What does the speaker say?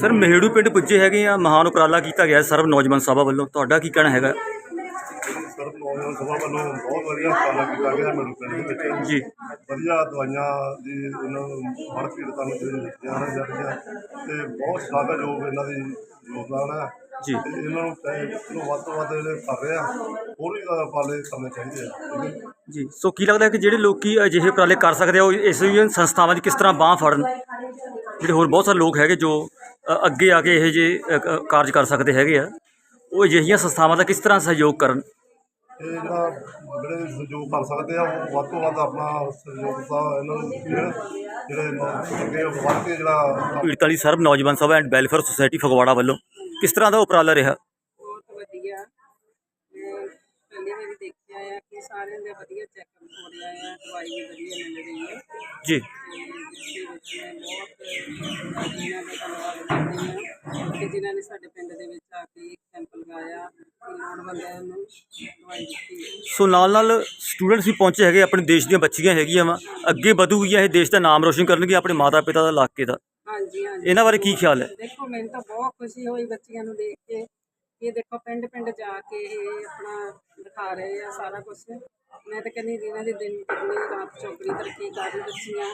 Sir, Maheru ਪਿੰਡ ਪੁੱਜੇ ਹੈਗੇ ਆ, ਮਹਾਨ ਉਪਰਾਲਾ ਕੀਤਾ ਗਿਆ ਸਰਵ ਨੌਜਵਾਨ ਸਭਾ ਵੱਲੋਂ। ਤੁਹਾਡਾ ਕੀ ਕਹਿਣਾ ਹੈਗਾ? ਨੌਜਵਾਨ ਸਭਾ ਵੱਲੋਂ ਬਹੁਤ ਵਧੀਆ ਉਪਰਾਲਾ ਕੀਤਾ ਗਿਆ ਮੇਰੇ ਪਿੰਡ ਦੇ ਵਿੱਚ। ਜੀ। ਵਧੀਆ ਦਵਾਈਆਂ ਦੀ ਇਹਨਾਂ ਨੂੰ ਹਰ ਪੀੜਤਾਂ ਨੂੰ ਜਿਹੜੀ ਦਿੱਤੀਆਂ ਨੇ ਜਾਂਦੀਆਂ ਤੇ ਬਹੁਤ ਸ਼ਲਾਘਾਯੋਗ ਇਹਨਾਂ ਦੀ ਯੋਗਦਾਨ ਹੈ। ਜੀ। ਇਹਨਾਂ ਨੂੰ ਚਾਹੇ ਇਹਨੂੰ ਵੱਧ ਤੋਂ ਵੱਧ ਜਿਹੜੇ ਕਰ ਰਹੇ ਆ ਹੋਰ ਵੀ ਉਪਰਾਲੇ ਕਰਨੇ ਚਾਹੀਦੇ ਆ। ਠੀਕ ਹੈ ਜੀ। ਸੋ ਕੀ ਲੱਗਦਾ ਹੈ ਕਿ ਜਿਹੜੇ ਲੋਕੀ ਅਜਿਹੇ ਉਪਰਾਲੇ ਕਰ ਸਕਦੇ ਆ ਉਹ ਇਸ ਵੀ ਸੰਸਥਾਵਾਂ ਦੀ ਕਿਸ ਤਰ੍ਹਾਂ ਬਾਹ ਫੜਨ? ਜਿਹੜੇ ਹੋਰ ਬਹੁਤ ਸਾਰੇ ਲੋਕ ਹੈਗੇ ਜੋ ਅ, ਅੱਗੇ ਆ ਕੇ ਇਹ ਜੇ ਕਾਰਜ ਕਰ ਸਕਦੇ ਹੈਗੇ ਆ ਉਹ ਅਜਿਹੀਆਂ ਸੰਸਥਾਵਾਂ ਦਾ ਕਿਸ ਤਰ੍ਹਾਂ ਸਹਿਯੋਗ ਕਰਨ? ਇਹ ਜਿਹੜਾ ਜਿਹੜੇ ਸਹਿਯੋਗ ਕਰ ਸਕਦੇ ਆ ਉਹ ਵੱਧ ਤੋਂ ਵੱਧ ਆਪਣਾ ਸਹਿਯੋਗ ਦਾ ਇਹਨਾਂ ਨੂੰ ਜਿਹੜੇ ਨ- ਅੱਗੇ ਵੱਧ ਕੇ ਜਿਹੜਾ ਪੀੜਤਾਂ ਲਈ Sarab Naujawan Sabha and welfare society Phagwara ਵੱਲੋਂ ਕਿਸ ਤਰ੍ਹਾਂ ਦਾ ਉਪਰਾਲਾ ਰਿਹਾ? ਬਹੁਤ ਵਧੀਆ। ਮੈਂ ਪਹਿਲੀ ਵਾਰੀ ਦੇਖਿਆ ਆ ਕਿ ਸਾਰਿਆਂ ਦੇ ਵਧੀਆ ਚੈੱਕਅਪ ਹੋ ਰਿਹਾ ਆ ਦਵਾਈ ਵੀ ਵਧੀਆ ਮਿਲ ਰਹੀ ਹੈ ਜੀ। ਦੇ ਬਹੁਤ ਜਿਨ੍ਹਾਂ ਦਾ ਧੰਨਵਾਦ ਕਰਦੀ ਹਾਂ ਕਿ ਜਿਨ੍ਹਾਂ ਨੇ ਸਾਡੇ ਪਿੰਡ ਦੇ ਵਿੱਚ ਆ ਕੇ ਕੈਂਪ ਲਗਾਇਆ ਤੇ ਲੋੜਵੰਦਾਂ ਨੂੰ ਦਵਾਈ ਦਿੱਤੀ ਸੋ ਨਾਲ ਨਾਲ ਸਟੂਡੈਂਟਸ ਵੀ ਪਹੁੰਚੇ ਹੈਗੇ ਆਪਣੇ ਦੇਸ਼ ਦੀਆਂ ਬੱਚੀਆਂ ਹੈਗੀਆਂ ਵਾ। ਅੱਗੇ ਵਧੂਗੀਆਂ ਇਹ ਦੇਸ਼ ਦਾ ਨਾਮ ਰੋਸ਼ਨ ਕਰਨਗੇ ਆਪਣੇ ਮਾਤਾ ਪਿਤਾ ਦਾ ਇਲਾਕੇ ਦਾ। ਹਾਂਜੀ ਹਾਂਜੀ। ਇਹਨਾਂ ਬਾਰੇ ਕੀ ਖਿਆਲ ਹੈ? ਦੇਖੋ ਮੈਨੂੰ ਤਾਂ ਬਹੁਤ ਖੁਸ਼ੀ ਹੋਈ ਬੱਚੀਆਂ ਨੂੰ ਦੇਖ ਕੇ ਇਹ ਦੇਖੋ ਪਿੰਡ ਪਿੰਡ ਜਾ ਕੇ ਇਹ ਆਪਣਾ ਦਿਖਾ ਰਹੇ ਆ ਸਾਰਾ ਕੁਝ ਮੈਂ ਤਾਂ ਕਹਿੰਦੀ ਜਿਹਨਾਂ ਦੀ ਦਿਨ ਦੁਗਣੀ ਰਾਤ ਚੌਗਣੀ ਤਰੱਕੀ ਕਰ ਰਹੀ ਬੱਚੀਆਂ।